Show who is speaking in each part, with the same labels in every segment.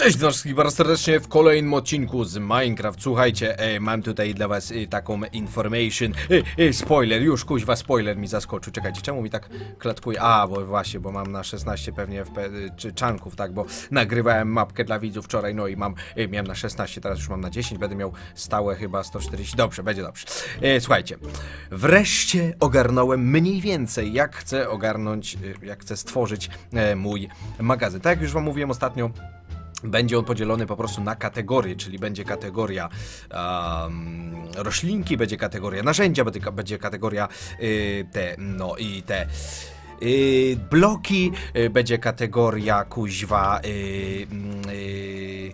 Speaker 1: Cześć, witam wszystkich bardzo serdecznie w kolejnym odcinku z Minecraft. Słuchajcie, e, mam tutaj dla was e, taką information. E, e, spoiler, już kuźwa, spoiler mi zaskoczył. Czekajcie, czemu mi tak klatkuje? A, bo właśnie, bo mam na 16 pewnie FP, e, czy czanków, tak, bo nagrywałem mapkę dla widzów wczoraj, no i mam, e, miałem na 16, teraz już mam na 10, będę miał stałe chyba 140. Dobrze, będzie dobrze. E, słuchajcie, wreszcie ogarnąłem mniej więcej, jak chcę ogarnąć, e, jak chcę stworzyć e, mój magazyn. Tak jak już wam mówiłem ostatnio, będzie on podzielony po prostu na kategorie, czyli będzie kategoria um, roślinki, będzie kategoria narzędzia, będzie, ka- będzie kategoria y, te, no i te y, bloki, y, będzie kategoria kuźwa y, mm, y,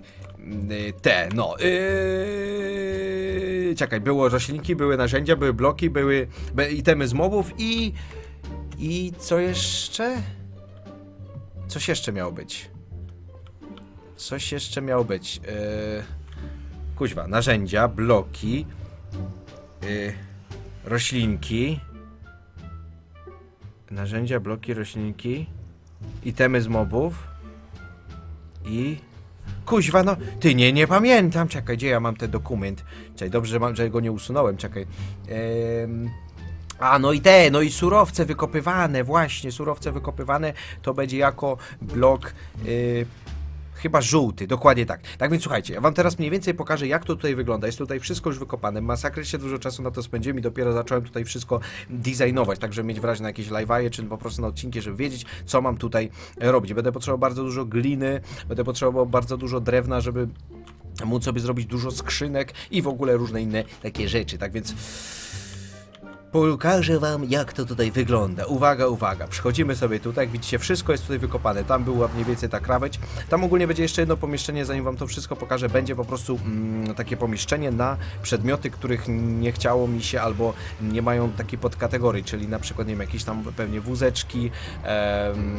Speaker 1: te, no y, czekaj, było roślinki, były narzędzia, były bloki, były itemy z mobów i i co jeszcze? Coś jeszcze miało być. Coś jeszcze miało być. Yy... Kuźwa, narzędzia, bloki, yy... roślinki. Narzędzia, bloki, roślinki. Itemy z mobów. I. Kuźwa, no. Ty nie, nie pamiętam. Czekaj, gdzie ja mam ten dokument? Czekaj, dobrze, że, mam, że go nie usunąłem. Czekaj. Em, a, no i te, no i surowce wykopywane, właśnie, surowce wykopywane to będzie jako blok. Yy, Chyba żółty, dokładnie tak. Tak więc słuchajcie, ja wam teraz mniej więcej pokażę, jak to tutaj wygląda. Jest tutaj wszystko już wykopane. Masakrycznie dużo czasu na to spędziłem i dopiero zacząłem tutaj wszystko designować, tak żeby mieć w razie na jakieś live'aje, czy po prostu na odcinki, żeby wiedzieć, co mam tutaj robić. Będę potrzebował bardzo dużo gliny, będę potrzebował bardzo dużo drewna, żeby móc sobie zrobić dużo skrzynek i w ogóle różne inne takie rzeczy. Tak więc Pokażę wam, jak to tutaj wygląda. Uwaga, uwaga. Przychodzimy sobie tutaj, jak widzicie, wszystko jest tutaj wykopane. Tam była mniej więcej ta krawędź. Tam ogólnie będzie jeszcze jedno pomieszczenie, zanim wam to wszystko pokażę. Będzie po prostu mm, takie pomieszczenie na przedmioty, których nie chciało mi się albo nie mają takiej podkategorii, czyli na przykład, nie wiem, jakieś tam pewnie wózeczki, em,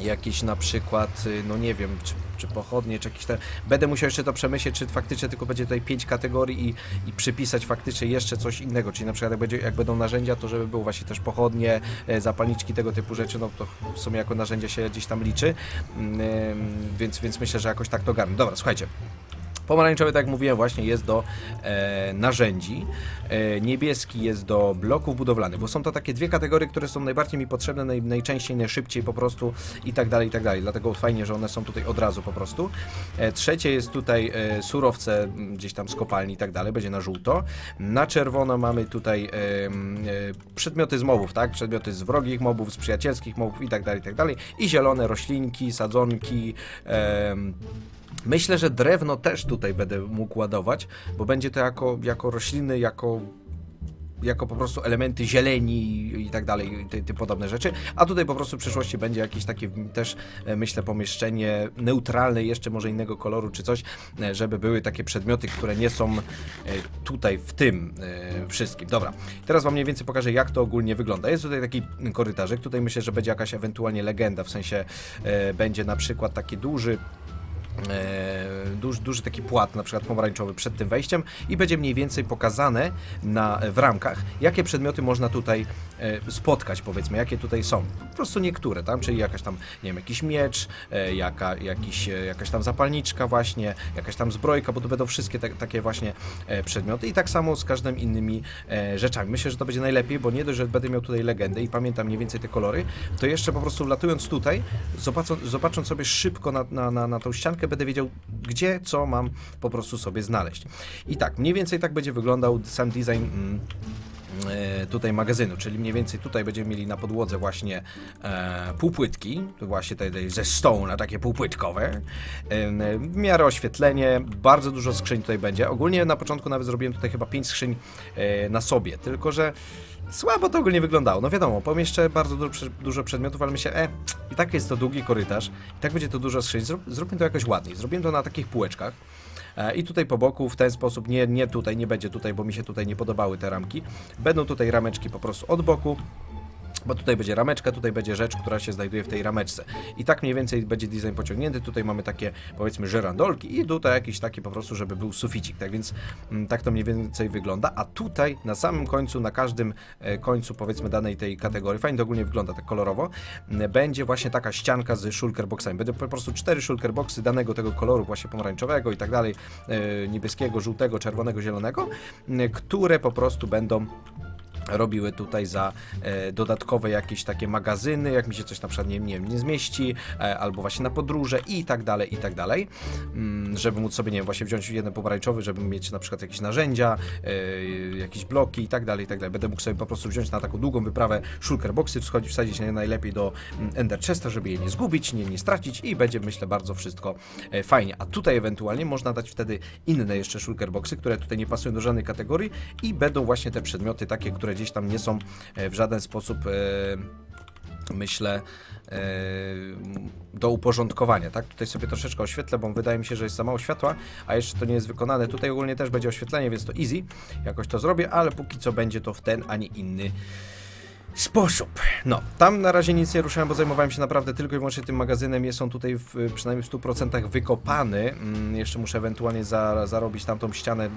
Speaker 1: jakieś na przykład, y, no nie wiem, czy, czy pochodnie, czy jakieś te... Będę musiał jeszcze to przemyśleć, czy faktycznie tylko będzie tutaj pięć kategorii i, i przypisać faktycznie jeszcze coś innego, czyli na przykład jak, będzie, jak będą narzędzia, to żeby było właśnie też pochodnie, e, zapalniczki, tego typu rzeczy, no to w sumie jako narzędzia się gdzieś tam liczy, Mm, więc, więc myślę, że jakoś tak to garnę. Dobra, słuchajcie. Pomarańczowy, tak jak mówiłem, właśnie jest do e, narzędzi. E, niebieski jest do bloków budowlanych, bo są to takie dwie kategorie, które są najbardziej mi potrzebne, naj, najczęściej, najszybciej po prostu i tak dalej, i tak dalej. Dlatego fajnie, że one są tutaj od razu po prostu. E, trzecie jest tutaj e, surowce gdzieś tam z kopalni i tak dalej, będzie na żółto. Na czerwono mamy tutaj e, e, przedmioty z mobów, tak? Przedmioty z wrogich mobów, z przyjacielskich mobów i tak dalej, i tak dalej. I zielone roślinki, sadzonki, em, Myślę, że drewno też tutaj będę mógł ładować, bo będzie to jako, jako rośliny, jako jako po prostu elementy zieleni i tak dalej, te, te podobne rzeczy. A tutaj po prostu w przyszłości będzie jakieś takie też, e, myślę, pomieszczenie neutralne, jeszcze może innego koloru czy coś, e, żeby były takie przedmioty, które nie są e, tutaj w tym wszystkim. Dobra, teraz wam mniej więcej pokażę, jak to ogólnie wygląda. Jest tutaj taki korytarzek, tutaj myślę, że będzie jakaś ewentualnie legenda, w sensie będzie na przykład taki duży duży, duży taki płat, na przykład pomarańczowy przed tym wejściem i będzie mniej więcej pokazane na, w ramkach, jakie przedmioty można tutaj e, spotkać, powiedzmy, jakie tutaj są. Po prostu niektóre, tam, czyli jakaś tam, nie wiem, jakiś miecz, e, jaka, jakiś, e, jakaś tam zapalniczka właśnie, jakaś tam zbrojka, bo to będą wszystkie te, takie właśnie e, przedmioty i tak samo z każdymi innymi e, rzeczami. Myślę, że to będzie najlepiej, bo nie dość, że będę miał tutaj legendę i pamiętam mniej więcej te kolory, to jeszcze po prostu latując tutaj, zobacząc, zobacząc sobie szybko na, na, na, na tą ściankę, będę wiedział, gdzie, co mam po prostu sobie znaleźć. I tak, mniej więcej tak będzie wyglądał sam design. Mm, tutaj magazynu, czyli mniej więcej tutaj będziemy mieli na podłodze właśnie e, półpłytki, właśnie tutaj ze stołu takie półpłytkowe, e, w miarę oświetlenie, bardzo dużo skrzyń tutaj będzie. Ogólnie na początku nawet zrobiłem tutaj chyba 5 skrzyń e, na sobie, tylko że słabo to ogólnie wyglądało. No wiadomo, pomieszczę bardzo dużo przedmiotów, ale myślę, e, i tak jest to długi korytarz, i tak będzie to dużo skrzyń, Zrób, zróbmy to jakoś ładniej. Zrobiłem to na takich półeczkach. E, I tutaj po boku w ten sposób, nie, nie tutaj, nie będzie tutaj, bo mi się tutaj nie podobały te ramki. Będą tutaj rameczki po prostu od boku. Bo tutaj będzie rameczka, tutaj będzie rzecz, która się znajduje w tej rameczce. I tak mniej więcej będzie design pociągnięty. Tutaj mamy takie, powiedzmy, żerandolki i tutaj jakiś taki po prostu, żeby był suficik. Tak więc mm, tak to mniej więcej wygląda. A tutaj na samym końcu, na każdym e, końcu, powiedzmy, danej tej kategorii, fajnie to ogólnie wygląda tak kolorowo, będzie właśnie taka ścianka z shulkerboxami. Będą po prostu cztery shulkerboxy danego tego koloru, właśnie pomarańczowego i tak dalej, e, niebieskiego, żółtego, czerwonego, zielonego, które po prostu będą robiły tutaj za e, dodatkowe jakieś takie magazyny, jak mi się coś na przykład nie, nie, nie zmieści, e, albo właśnie na podróże i tak dalej, i tak dalej, mm, żeby móc sobie, nie wiem, właśnie wziąć jeden pomarańczowy, żeby mieć na przykład jakieś narzędzia, e, jakieś bloki i tak dalej, i tak dalej. Będę mógł sobie po prostu wziąć na taką długą wyprawę shulker boxy, wschodzić, wsadzić je najlepiej do mm, Ender Chesta, żeby je nie zgubić, nie, nie stracić i będzie, myślę, bardzo wszystko e, fajnie. A tutaj ewentualnie można dać wtedy inne jeszcze shulker boxy, które tutaj nie pasują do żadnej kategorii i będą właśnie te przedmioty takie, które gdzieś tam nie są e, w żaden sposób e, myślę e, do uporządkowania, tak? Tutaj sobie troszeczkę oświetlę, bo wydaje mi się, że jest za mało światła, a jeszcze to nie jest wykonane. Tutaj ogólnie też będzie oświetlenie, więc to easy, jakoś to zrobię, ale póki co będzie to w ten, a nie inny sposób. No, tam na razie nic nie ruszałem, bo zajmowałem się naprawdę tylko i wyłącznie tym magazynem. Jest on tutaj w, przynajmniej w 100% wykopany. Mm, jeszcze muszę ewentualnie za, zarobić tamtą ścianę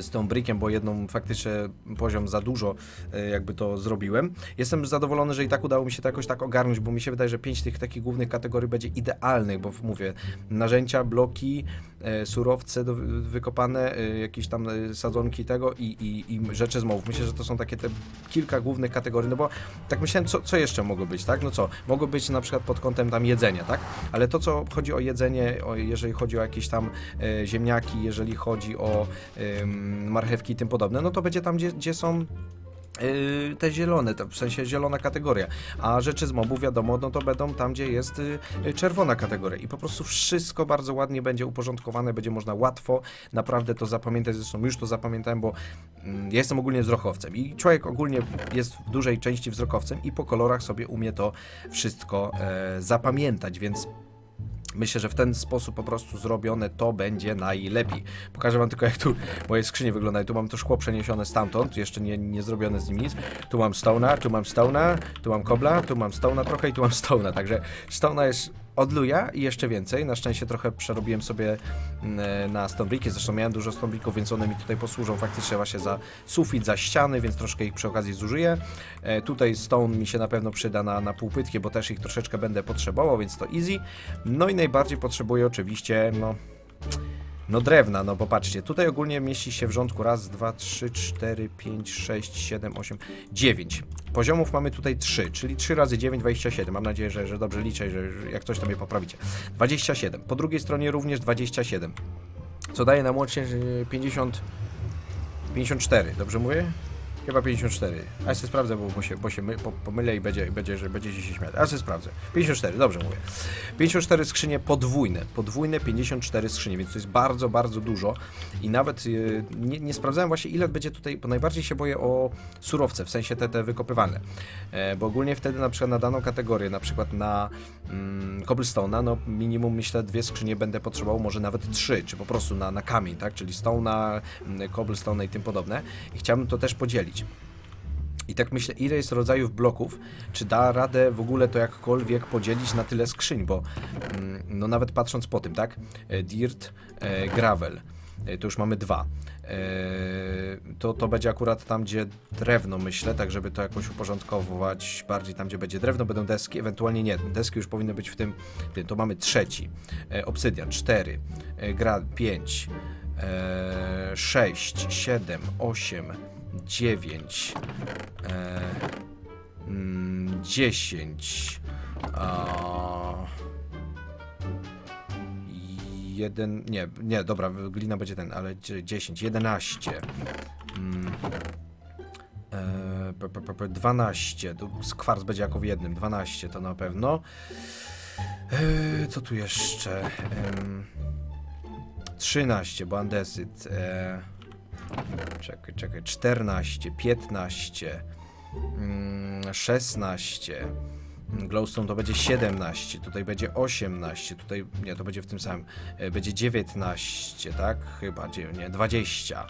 Speaker 1: z tą brikiem, bo jedną faktycznie poziom za dużo e, jakby to zrobiłem. Jestem zadowolony, że i tak udało mi się to jakoś tak ogarnąć, bo mi się wydaje, że pięć tych takich głównych kategorii będzie idealnych, bo mówię, narzędzia, bloki, e, surowce do, wykopane, e, jakieś tam sadzonki tego i, i, i rzeczy z mołów. Myślę, że to są takie te kilka głównych kategorii, no bo tak myślałem, co, co jeszcze mogło być, tak? No co, mogło być na przykład pod kątem tam jedzenia, tak? Ale to, co chodzi o jedzenie, o, jeżeli chodzi o jakieś tam e, ziemniaki, jeżeli chodzi o marchewki i tym podobne, no to będzie tam, gdzie, gdzie są yy, te zielone, w sensie zielona kategoria, a rzeczy z mobów wiadomo, no to będą tam, gdzie jest y, y, czerwona kategoria. I po prostu wszystko bardzo ładnie będzie uporządkowane, będzie można łatwo naprawdę to zapamiętać, zresztą już to zapamiętałem, bo mm, jestem ogólnie wzrokowcem. I człowiek ogólnie jest w dużej części wzrokowcem i po kolorach sobie umie to wszystko e, zapamiętać, więc Myślę, że w ten sposób po prostu zrobione to będzie najlepiej. Pokażę wam tylko jak tu moje skrzynie wyglądają. Tu mam to szkło przeniesione stamtąd, jeszcze nie, nie zrobione z nim nic. Tu mam Stone'a, tu mam Stone'a, tu mam Kobla, tu mam Stone'a trochę i tu mam Stone'a. Także Stone'a jest od luja i jeszcze więcej. Na szczęście trochę przerobiłem sobie mm, na stonebricki, zresztą miałem dużo stonebricków, więc one mi tutaj posłużą faktycznie właśnie za sufit, za ściany, więc troszkę ich przy okazji zużyję. E, tutaj stone mi się na pewno przyda na, na półpytkie, bo też ich troszeczkę będę potrzebował, więc to easy. No i najbardziej potrzebuję oczywiście, no... No drewna, no popatrzcie, tutaj ogólnie mieści się w rządku raz, dwa, trzy, cztery, pięć, sześć, siedem, osiem, dziewięć. Poziomów mamy tutaj 3, czyli 3 razy 9, 27. Mam nadzieję, że, że dobrze liczę, że, jak coś to mnie poprawicie. 27. Po drugiej stronie również 27. Co daje nam łącznie y, 50... 54, dobrze mówię? Chyba 54. A sobie sprawdzę, bo, bo się, bo się my, po, pomylę i będzie, będzie, że będziecie się śmiać. A sobie sprawdzę. 54, dobrze mówię. 54 skrzynie podwójne. Podwójne 54 skrzynie, więc to jest bardzo, bardzo dużo. I nawet yy, nie, nie sprawdzałem właśnie ile będzie tutaj, bo najbardziej się boję o surowce, w sensie te, te wykopywane. E, bo ogólnie wtedy na przykład na daną kategorię, na przykład na mm, cobblestone'a, no minimum myślę dwie skrzynie będę potrzebował, może nawet trzy, czy po prostu na, na kamień, tak? Czyli stone'a, mm, cobblestone'a i tym podobne. I chciałbym to też podzielić. I tak myślę, ile jest rodzajów bloków, czy da radę w ogóle to jakkolwiek podzielić na tyle skrzyń, bo mm, no nawet patrząc po tym, tak? E, Dirt, e, gravel, e, to już mamy dwa. To, to będzie akurat tam, gdzie drewno myślę, tak żeby to jakoś uporządkować bardziej tam, gdzie będzie drewno, będą deski, ewentualnie nie, deski już powinny być w tym, tym. to mamy trzeci, obsydian, cztery, gra, pięć, sześć, siedem, osiem, dziewięć, e, mm, 10, a, jeden, nie, nie, dobra, glina będzie ten, ale dzie- 10, 11, mm, e, p- p- p- 12, tu skwarc będzie jako w jednym, 12 to na pewno. E, co tu jeszcze? Em, 13, bo andesyt. E, czekaj, czekaj, 14, 15, mm, 16. mm, Glowstone to będzie 17, tutaj będzie 18, tutaj nie, to będzie w tym samym. E, Będzie 19, tak? Chyba, nie, 20.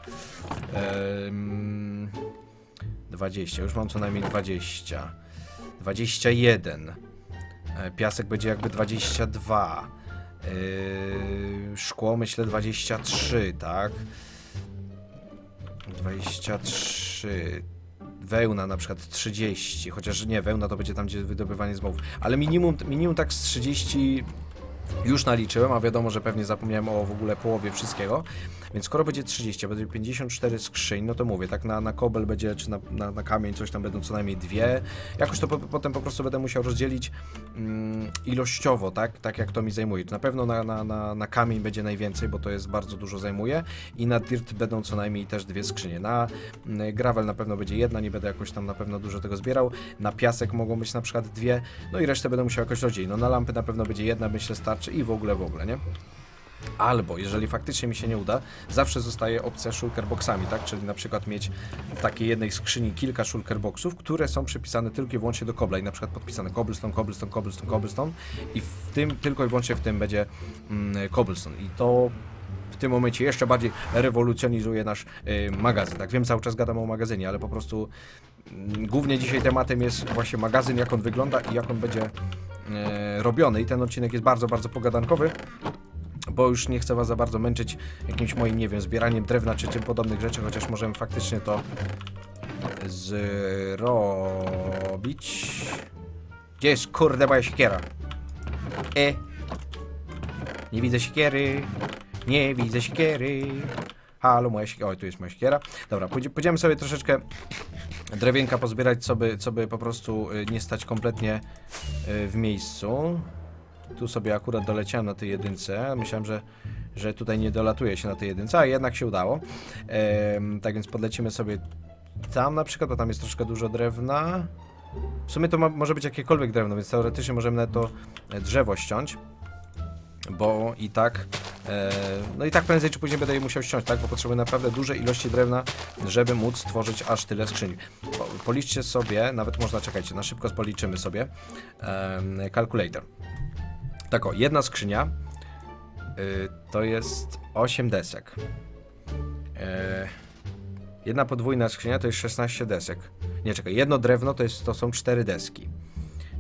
Speaker 1: Em, 20, już mam co najmniej 20. 21. E, Piasek będzie jakby 22. Yy, szkło myślę 23, tak? 23. Wełna na przykład 30, chociaż nie, wełna to będzie tam, gdzie wydobywanie z mołów. Ale minimum, minimum tak z 30 już naliczyłem, a wiadomo, że pewnie zapomniałem o w ogóle połowie wszystkiego. Więc skoro będzie 30, a będzie 54 skrzyń, no to mówię, tak na, na kobel będzie, czy na, na, na kamień coś tam będą co najmniej dwie. Jakoś to po, potem po prostu będę musiał rozdzielić ilościowo, tak? Tak jak to mi zajmuje. Na pewno na, na, na, na kamień będzie najwięcej, bo to jest bardzo dużo zajmuje. I na dirt będą co najmniej też dwie skrzynie. Na mm, gravel na pewno będzie jedna, nie będę jakoś tam na pewno dużo tego zbierał. Na piasek mogą być na przykład dwie, no i resztę będę musiał jakoś rozdzielić. No na lampy na pewno będzie jedna, myślę starczy i w ogóle, w ogóle, nie? Albo, jeżeli faktycznie mi się nie uda, zawsze zostaje opcja shulkerboxami, tak? Czyli na przykład mieć w takiej jednej skrzyni kilka shulkerboxów, które są przypisane tylko i wyłącznie do kobla i na przykład podpisane cobblestone, cobblestone, cobblestone, cobblestone i w tym, tylko i wyłącznie w tym będzie mm, cobblestone i to w tym momencie jeszcze bardziej rewolucjonizuje nasz y, magazyn. Tak wiem, cały czas gadam o magazynie, ale po prostu mm, głównie dzisiaj tematem jest właśnie magazyn, jak on wygląda i jak on będzie y, robiony i ten odcinek jest bardzo, bardzo pogadankowy bo już nie chcę was za bardzo męczyć jakimś moim, nie wiem, zbieraniem drewna czy tym podobnych rzeczy, chociaż możemy faktycznie to zrobić. Gdzie jest kurde moja siekiera? E. Nie widzę siekiery. Nie widzę siekiery. Halo, moja siekiera. Oj, tu jest moja siekiera. Dobra, pójdzie- pójdziemy sobie troszeczkę drewienka pozbierać, co by, co by po prostu y, nie stać kompletnie y, w miejscu. Tu sobie akurat doleciałem na tej jedynce. Myślałem, że, że tutaj nie dolatuje się na tej jedynce, a jednak się udało. Tak więc podlecimy sobie tam na przykład, bo tam jest troszkę dużo drewna. W sumie to ma, może być jakiekolwiek drewno, więc teoretycznie możemy na to e, drzewo ściąć. Bo i tak, e, no i tak prędzej czy później będę je musiał ściąć, tak? Bo potrzebuję naprawdę duże ilości drewna, żeby móc stworzyć aż tyle skrzyń. Po, policzcie sobie, nawet można, czekajcie, na szybko policzymy sobie. em, calculator. Tak o, jedna skrzynia y, to jest 8 desek. E, jedna podwójna skrzynia to jest 16 desek. Nie, czekaj, jedno drewno to, jest, to są 4 deski.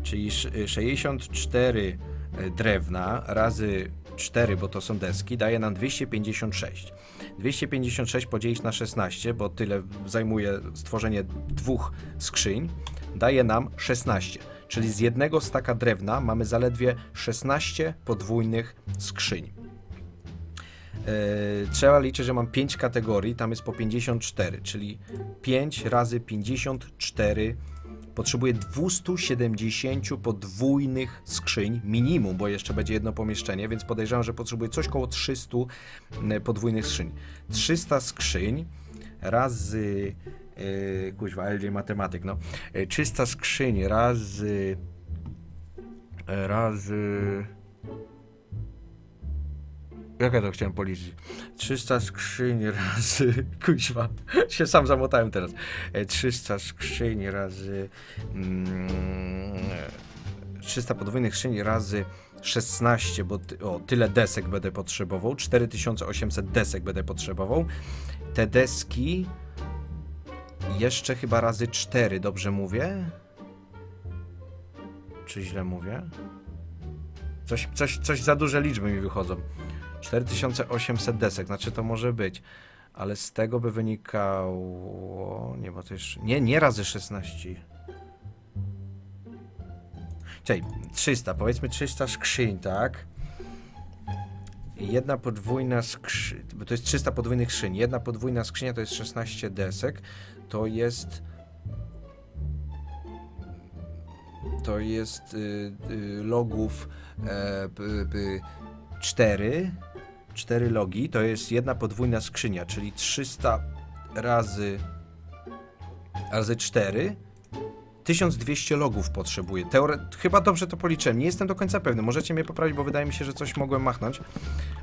Speaker 1: Czyli sz- y, 64 y, drewna razy 4, bo to są deski, daje nam 256. 256 podzielić na 16, bo tyle zajmuje stworzenie dwóch skrzyń, daje nam 16. Czyli z jednego staka drewna mamy zaledwie 16 podwójnych skrzyń. Yy, trzeba liczyć, że mam 5 kategorii, tam jest po 54, czyli 5 razy 54 potrzebuję 270 podwójnych skrzyń, minimum, bo jeszcze będzie jedno pomieszczenie, więc podejrzewam, że potrzebuję coś koło 300 mm, podwójnych skrzyń. 300 skrzyń razy yy, kuźwa, LJ matematyk, no. Yy, 300 skrzyń razy razy jak ja to chciałem policzyć? 300 skrzyń razy. Kuźwa, się sam zamotałem teraz. E, 300 skrzyń razy. Mm, 300 podwójnych skrzyń razy 16, bo ty, o, tyle desek będę potrzebował. 4800 desek będę potrzebował. Te deski. Jeszcze chyba razy 4, dobrze mówię? Czy źle mówię? Coś, coś, coś za duże liczby mi wychodzą. 4800 desek, znaczy to może być. Ale z tego by wynikało. Nie, bo to już. Nie, nie razy 16. Czyli 300, powiedzmy 300 skrzyń, tak? Jedna podwójna skrzynia, bo to jest 300 podwójnych skrzyń. Jedna podwójna skrzynia to jest 16 desek. To jest. To jest y, y, logów p, 4. 4 logi to jest jedna podwójna skrzynia, czyli 300 razy razy 4 1200 logów potrzebuję. Teore... Chyba dobrze to policzyłem. Nie jestem do końca pewny. Możecie mnie poprawić, bo wydaje mi się, że coś mogłem machnąć.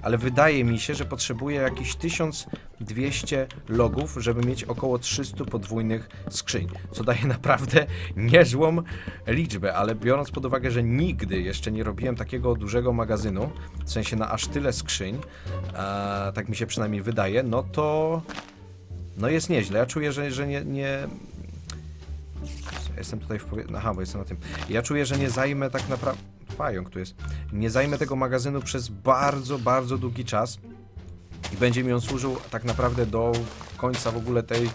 Speaker 1: Ale wydaje mi się, że potrzebuję jakieś 1200 logów, żeby mieć około 300 podwójnych skrzyń. Co daje naprawdę niezłą liczbę, ale biorąc pod uwagę, że nigdy jeszcze nie robiłem takiego dużego magazynu, w sensie na aż tyle skrzyń, a, tak mi się przynajmniej wydaje, no to no jest nieźle. Ja czuję, że, że nie, nie... Jestem tutaj w powie... Aha, bo jestem na tym. Ja czuję, że nie zajmę tak naprawdę... Pająk tu jest. Nie zajmę tego magazynu przez bardzo, bardzo długi czas. I będzie mi on służył tak naprawdę do końca w ogóle tej,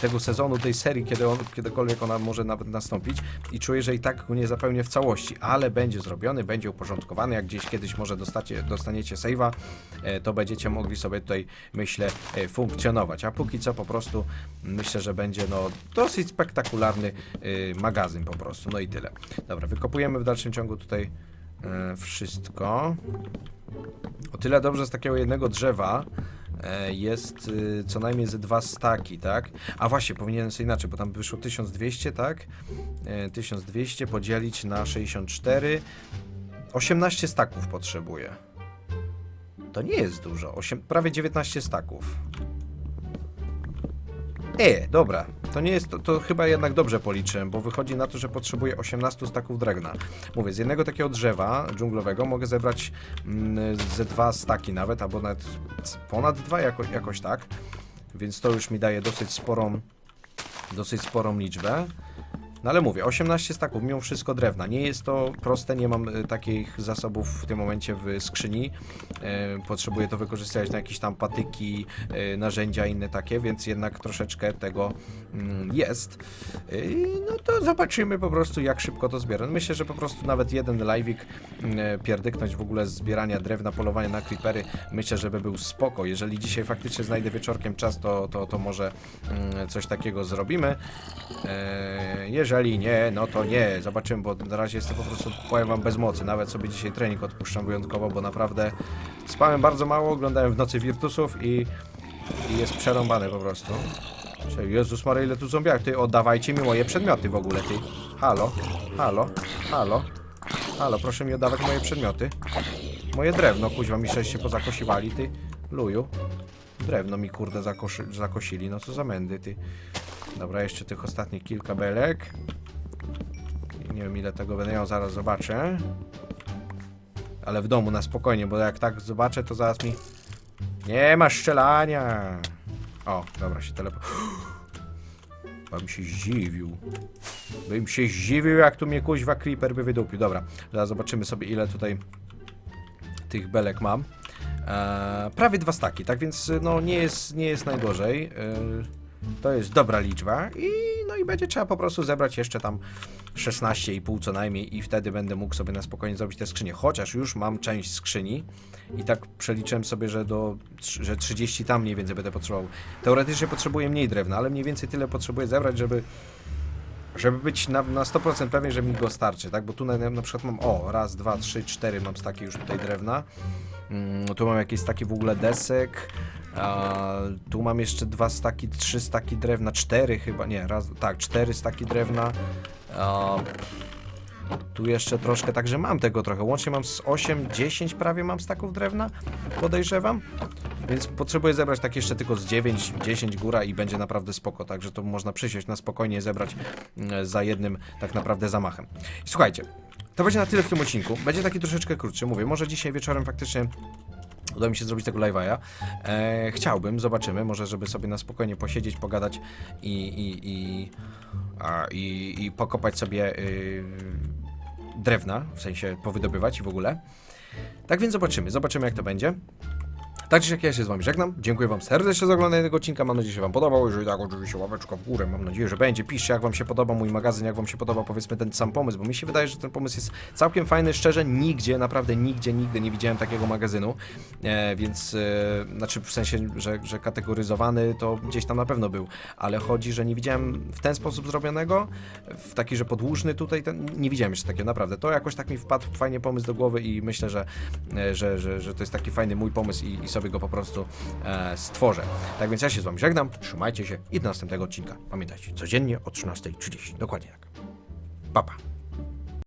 Speaker 1: tego sezonu, tej serii, kiedy on, kiedykolwiek ona może nawet nastąpić. I czuję, że i tak go nie zapełnię w całości, ale będzie zrobiony, będzie uporządkowany. Jak gdzieś kiedyś może dostacie, dostaniecie save'a, e, to będziecie mogli sobie tutaj, myślę, e, funkcjonować. A póki co po prostu myślę, że będzie no dosyć spektakularny e, magazyn po prostu. No i tyle. Dobra, wykopujemy w dalszym ciągu tutaj wszystko. O tyle dobrze z takiego jednego drzewa jest y, co najmniej ze dwa staki, tak? A właśnie, powinienem sobie inaczej, bo tam wyszło 1200, tak? E, 1200 podzielić na 64. 18 staków potrzebuję. To nie jest dużo. 8, prawie 19 staków. E, dobra. To nie jest, to, to chyba jednak dobrze policzyłem, bo wychodzi na to, że potrzebuję 18 staków drewna. Mówię, z jednego takiego drzewa dżunglowego mogę zebrać mm, ze dwa staki nawet, albo nawet ponad dwa, jako, jakoś tak. Więc to już mi daje dosyć sporą, dosyć sporą liczbę. No ale mówię, 18 staków, mimo wszystko drewna. Nie jest to proste, nie mam e, takich zasobów w tym momencie w skrzyni. E, potrzebuję to wykorzystać na jakieś tam patyki, e, narzędzia inne takie, więc jednak troszeczkę tego mm, jest. No to zobaczymy po prostu jak szybko to zbieram. Myślę, że po prostu nawet jeden live'ik mm, pierdyknąć w ogóle z zbierania drewna, polowania na creepery, myślę, żeby był spoko. Jeżeli dzisiaj faktycznie znajdę wieczorkiem czas, to, to, to może mm, coś takiego zrobimy. E, jeżeli nie, no to nie. Zobaczymy, bo na razie jestem po prostu, powiem wam, bez mocy. Nawet sobie dzisiaj trening odpuszczam wyjątkowo, bo naprawdę spałem bardzo mało, oglądałem w nocy Virtusów i, i jest przerąbane po prostu. Jezus Maria, ile tu zombiak. Ty, oddawajcie mi moje przedmioty w ogóle, ty. Halo, halo, halo, halo, proszę mi oddawać moje przedmioty. Moje drewno, kuźwa, mi żeście pozakosiwali, ty. Luju. Drewno mi, kurde, zakoszy, zakosili, no co za mędy, ty. Dobra, jeszcze tych ostatnich kilka belek. Nie wiem ile tego będę miał, zaraz zobaczę. Ale w domu na spokojnie, bo jak tak zobaczę, to zaraz mi... Nie ma strzelania! O, dobra, się telepo... Bym się zdziwił. Bym się zdziwił, jak tu mnie kuźwa creeper by wydupił. Dobra, zaraz zobaczymy sobie ile tutaj tych belek mam. Eee, prawie dwa staki, tak więc no nie jest, nie jest najgorzej. Eee, to jest dobra liczba i no i będzie trzeba po prostu zebrać jeszcze tam 16,5 co najmniej i wtedy będę mógł sobie na spokojnie zrobić te skrzynie. Chociaż już mam część skrzyni i tak przeliczyłem sobie, że do że 30 tam mniej więcej będę potrzebował. Teoretycznie potrzebuję mniej drewna, ale mniej więcej tyle potrzebuję zebrać, żeby żeby być na, na 100% pewien, że mi go starczy, tak? Bo tu na, na przykład mam, o, raz, dwa, trzy, cztery mam staki już tutaj drewna. Mm, tu mam jakieś staki w ogóle desek. A, tu mam jeszcze dwa staki, trzy staki drewna, cztery chyba, nie, raz, tak, cztery staki drewna. A, tu jeszcze troszkę, także mam tego trochę. Łącznie mam z 8, 10 prawie mam staków drewna, podejrzewam. Więc potrzebuję zebrać tak jeszcze tylko z 9, 10 góra i będzie naprawdę spoko. Także to można przysiąść na spokojnie zebrać mm, za jednym tak naprawdę zamachem. Słuchajcie, to będzie na tyle w tym odcinku. Będzie taki troszeczkę krótszy, mówię. Może dzisiaj wieczorem faktycznie uda mi się zrobić tego live'a. E, chciałbym, zobaczymy, może żeby sobie na spokojnie posiedzieć, pogadać i, i, i, a, i, i pokopać sobie y, drewna, w sensie powydobywać i w ogóle. Tak więc zobaczymy, zobaczymy jak to będzie. Tak czy jak ja się z wami żegnam. Dziękuję wam serdecznie za oglądanie tego odcinka. Mam nadzieję, że wam podobał. Jeżeli tak, oczywiście łapeczka w górę. Mam nadzieję, że będzie. Piszcie, jak wam się podoba mój magazyn, jak wam się podoba powiedzmy ten sam pomysł, bo mi się wydaje, że ten pomysł jest całkiem fajny. Szczerze, nigdzie, naprawdę nigdzie, nigdy nie widziałem takiego magazynu. E, więc, e, znaczy w sensie, że, że kategoryzowany to gdzieś tam na pewno był, ale chodzi, że nie widziałem w ten sposób zrobionego, w taki, że podłużny tutaj, ten, nie widziałem jeszcze takiego, naprawdę. To jakoś tak mi wpadł fajnie pomysł do głowy i myślę, że, e, że, że, że to jest taki fajny mój pomysł i, i sobie go po prostu e, stworzę. Tak więc ja się z wami żegnam, trzymajcie się i do następnego odcinka. Pamiętajcie, codziennie o 13.30. Dokładnie tak. Pa, pa.